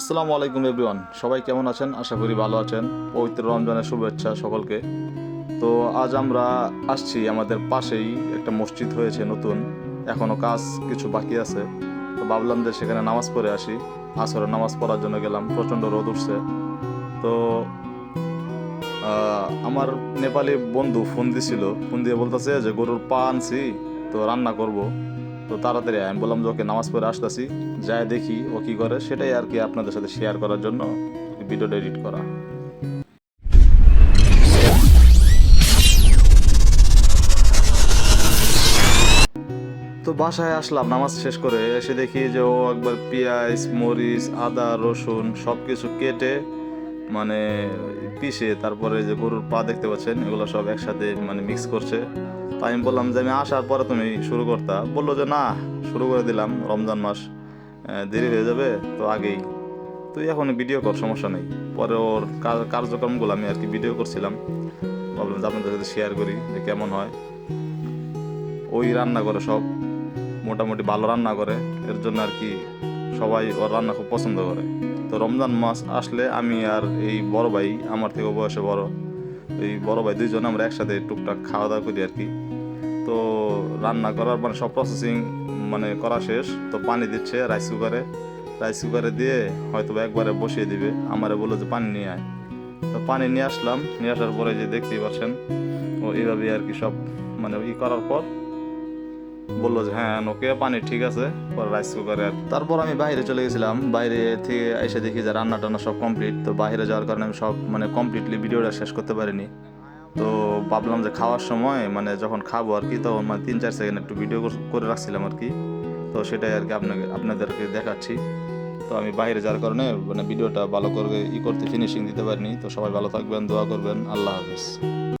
আসসালামু আলাইকুম এভরিওয়ান। সবাই কেমন আছেন? আশা করি ভালো আছেন। পবিত্র রমজানের শুভেচ্ছা সকলকে। তো আজ আমরা আসছি আমাদের পাশেই একটা মসজিদ হয়েছে নতুন। এখনও কাজ কিছু বাকি আছে। তো ভাবলাম যে সেখানে নামাজ পড়ে আসি। আসরে নামাজ পড়ার জন্য গেলাম। প্রচণ্ড রোদ উঠছে। তো আমার নেপালি বন্ধু ফোন দিছিল। ফোন দিয়ে বলতেছে যে গরুর পা আনছি, তো রান্না করব। তো তাড়াতাড়ি আমি বললাম যে, ওকে, নামাজ পড়ে আসতেছি যাই দেখি ও কি করে। সেটাই আর কি আপনাদের সাথে শেয়ার করার জন্য ভিডিওটা এডিট করা। তো বাসায় আসলাম, নামাজ শেষ করে এসে দেখি যে ও একবার পেঁয়াজ, মরিচ, আদা, রসুন সব কিছু কেটে মানে পিষে তারপরে যে গরুর পা দেখতে পাচ্ছেন, এগুলো সব একসাথে মানে মিক্স করছে। তো আমি বললাম যে, আমি আসার পরে তুমি শুরু করতা। বলল যে, না, শুরু করে দিলাম, রমজান মাস দেরি হয়ে যাবে, তো আগেই। তুই এখন ভিডিও কর, সমস্যা নেই। পরে ওর কার- কার্যক্রমগুলো আমি আর কি ভিডিও করছিলাম। ভাবলাম যে আপনাদের সাথে শেয়ার করি যে কেমন হয়। ওই রান্না করে সব, মোটামুটি ভালো রান্না করে। এর জন্য আর কি সবাই ওর রান্না খুব পছন্দ করে। তো রমজান মাস আসলে আমি আর এই বড় ভাই, আমার থেকে বয়সে বড়, এই বড় ভাই দুইজন আমরা একসাথে টুকটাক খাওয়া দাওয়া করি আর কি। তো রান্না করার মানে সব প্রসেসিং মানে করা শেষ, তো পানি দিচ্ছে রাইস কুকারে রাইস কুকারে দিয়ে হয়তো একবারে বসিয়ে দিবে, আমারে বলল যে পানি নিয়ে আয়। তো পানি নিয়ে আসলাম, নিয়ে আসার পরে যে দেখতেই পাচ্ছেন, ও এইভাবে আর কি সব মানে ই করার পর বলল যে হ্যাঁ ওকে পানি ঠিক আছে। পরে রাইস কুকারে তারপর আমি বাইরে চলে গেছিলাম। বাইরে থেকে এসে দেখি যে রান্না টান্না সব কমপ্লিট তো বাইরে যাওয়ার কারণে আমি সব মানে কমপ্লিটলি ভিডিওটা শেষ করতে পারিনি। তো ভাবলাম যে, খাওয়ার সময় মানে যখন খাব আর কি, তখন মানে তিন, চার সেকেন্ড একটু ভিডিও করে রাখছিলাম আর কি। তো সেটাই আর কি আপনাকে, আপনাদেরকে দেখাচ্ছি। তো আমি বাইরে যাওয়ার কারণে মানে ভিডিওটা ভালো করে ই করতে ফিনিশিং দিতে পারিনি। তো সবাই ভালো থাকবেন, দোয়া করবেন। আল্লাহ হাফিজ।